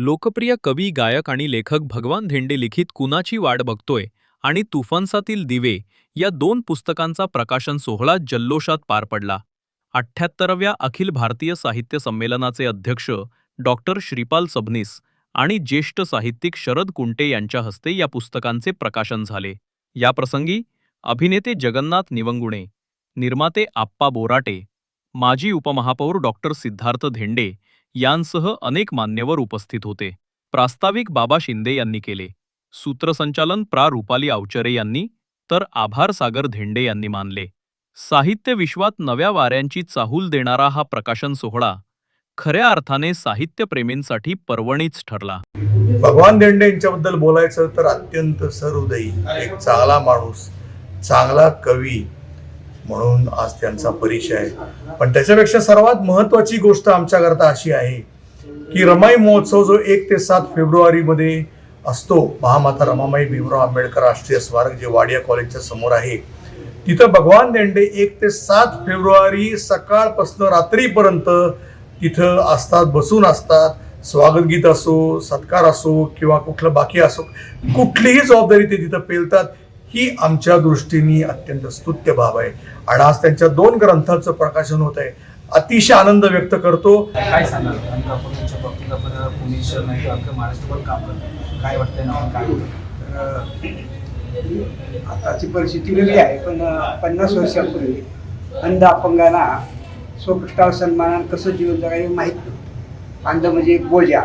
लोकप्रिय कवी गायक आणि लेखक भगवान धेंडे लिखित कुणाची वाट बघतोय आणि तुफानसातील दिवे या दोन पुस्तकांचा प्रकाशन सोहळा जल्लोषात पार पडला. अठ्ठ्याहत्तराव्या अखिल भारतीय साहित्य संमेलनाचे अध्यक्ष डॉक्टर श्रीपाल सबनीस आणि ज्येष्ठ साहित्यिक शरद कुंटे यांच्या हस्ते या पुस्तकांचे प्रकाशन झाले. याप्रसंगी अभिनेते जगन्नाथ निवंगुणे निर्माते आप्पा बोराटे माजी उपमहापौर डॉक्टर सिद्धार्थ धेंडे यांसह अनेक मान्यवर उपस्थित होते. प्रास्ताविक बाबा शिंदे यांनी केले. सूत्रसंचालन प्रा. रुपाली आवचरे यांनी तर आभार सागर धेंडे यांनी मानले. साहित्य विश्वात नव्या वाऱ्यांची चाहूल देणारा हा प्रकाशन सोहळा खऱ्या अर्थाने साहित्यप्रेमींसाठी पर्वणीच ठरला. भगवान धेंडे यांच्याबद्दल बोलायचं तर अत्यंत सहृदयी एक चांगला माणूस चांगला कवी म्हणून आज त्यांचा परिचय आहे. पण त्याच्यापेक्षा सर्वात महत्वाची गोष्ट आमच्याकरता अशी आहे की रमाई महोत्सव जो एक ते सात फेब्रुवारीमध्ये असतो महामाता रमामाई भीमराव आंबेडकर राष्ट्रीय स्मारक जे वाडिया कॉलेजच्या समोर आहे तिथं भगवान देंडे एक ते सात फेब्रुवारी सकाळपासून रात्रीपर्यंत तिथं असतात बसून असतात. स्वागतगीत असो सत्कार असो किंवा कुठलं बाकी असो कुठलीही जबाबदारी ते तिथं पेलतात. ही आमच्या दृष्टीने अत्यंत स्तुत्य बाब आहे. आणि आज त्यांच्या दोन ग्रंथाचं प्रकाशन होत आहे. अतिशय आनंद व्यक्त करतो. काय सांगाल? आताची परिस्थिती वेगळी आहे पण पन्नास वर्षापूर्वी अंध अपंगांना स्वकष्टावर सन्मानानं कसं जीवन जगायचं माहीत नव्हतं. अंध म्हणजे एक बोजा.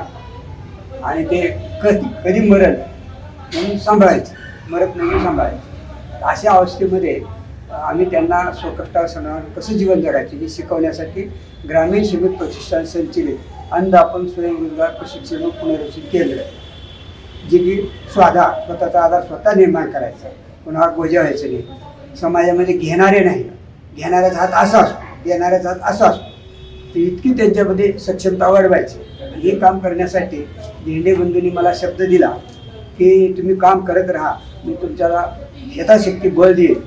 आणि ते कधी कधी मरण म्हणून सांभाळायचं. मरत नाही सांभाळायचे अशा अवस्थेमध्ये आम्ही त्यांना स्वकष्टावर सन्मानानं कसं जीवन जगायचं हे शिकवण्यासाठी ग्रामीण श्रमिक प्रतिष्ठान संचलित अंध आपण स्वयंरोजगार प्रशिक्षण पुनर्वसित पुनर्वसन केंद्र जे की स्वाधा स्वतःचा आधार स्वतः निर्माण करायचा कोणावर बोजा व्हायचं नाही. समाजामध्ये घेणारे नाही. घेणाऱ्याचा हात असा असतो. देणाऱ्याचा हात असा असतो. तर इतकी त्यांच्यामध्ये सक्षमता वाढवायची. हे काम करण्यासाठी धेंडे बंधूंनी मला शब्द दिला की तुम्ही काम करत राहा. मी तुमच्याला यथाशक्ती बळ देईन.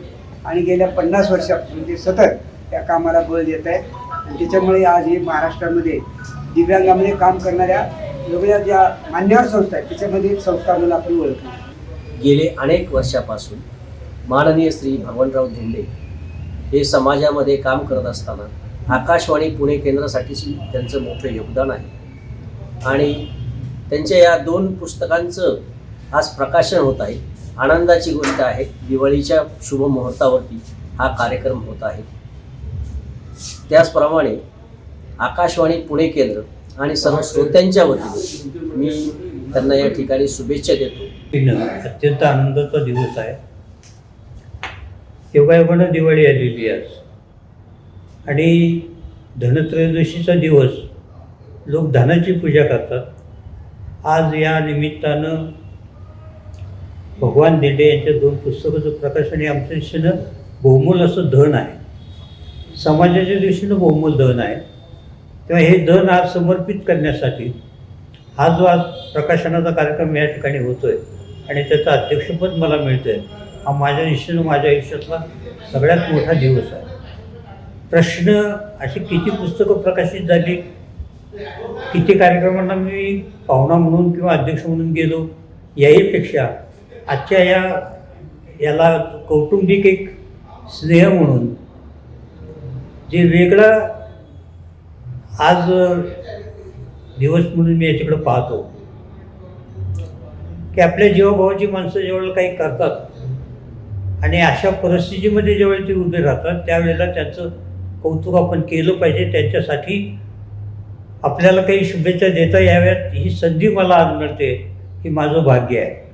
आणि गेल्या पन्नास वर्षापासून ते सतत त्या कामाला बळ देत आहे. आणि त्याच्यामुळे आज हे महाराष्ट्रामध्ये दिव्यांगामध्ये काम करणाऱ्या वेगळ्या ज्या मान्यवर संस्था आहेत त्याच्यामध्ये एक संस्था म्हणून आपण ओळखतो गेले अनेक वर्षापासून माननीय श्री भगवानराव धेंडे हे समाजामध्ये काम करत असताना आकाशवाणी पुणे केंद्रासाठी त्यांचं मोठं योगदान आहे. आणि त्यांच्या या दोन पुस्तकांचं आज प्रकाशन होत आहे. आनंदाची गोष्ट आहे. दिवाळीच्या शुभ मुहूर्तावरती हा कार्यक्रम होत आहे. त्याचप्रमाणे आकाशवाणी पुणे केंद्र आणि सर्व श्रोत्यांच्या वतीने मी त्यांना या ठिकाणी शुभेच्छा देतो. अत्यंत आनंदाचा दिवस आहे. योगायोगानं दिवाळी आलेली आहे. आज आणि धनत्रयोदशीचा दिवस लोक धनाची पूजा करतात. आज या निमित्तानं भगवान दिंडे यांच्या दोन पुस्तकाचं प्रकाशन हे आमच्या दृष्टीनं बहुमूल असं धन आहे. समाजाच्या दृष्टीनं बहुमूल धन आहे. तेव्हा हे धन आज समर्पित करण्यासाठी हा जो आज प्रकाशनाचा कार्यक्रम या ठिकाणी होतो आहे आणि त्याचं अध्यक्षपद मला मिळतं आहे हा माझ्या दृष्टीनं माझ्या आयुष्यातला सगळ्यात मोठा दिवस आहे. प्रश्न अशी किती पुस्तकं प्रकाशित झाली किती कार्यक्रमांना मी पाहुणा म्हणून किंवा अध्यक्ष म्हणून गेलो याहीपेक्षा आजच्या या याला कौटुंबिक एक स्नेह म्हणून जे वेगळं आज दिवस म्हणून मी याच्याकडे पाहतो. की आपल्या जीवाभावाची माणसं जेवढं काही करतात आणि अशा परिस्थितीमध्ये जेव्हा ते उभे राहतात त्यावेळेला त्यांचं कौतुक आपण केलं पाहिजे. त्यांच्यासाठी आपल्याला काही शुभेच्छा देता याव्यात. ही संधी मला आज मिळते ही माझं भाग्य आहे.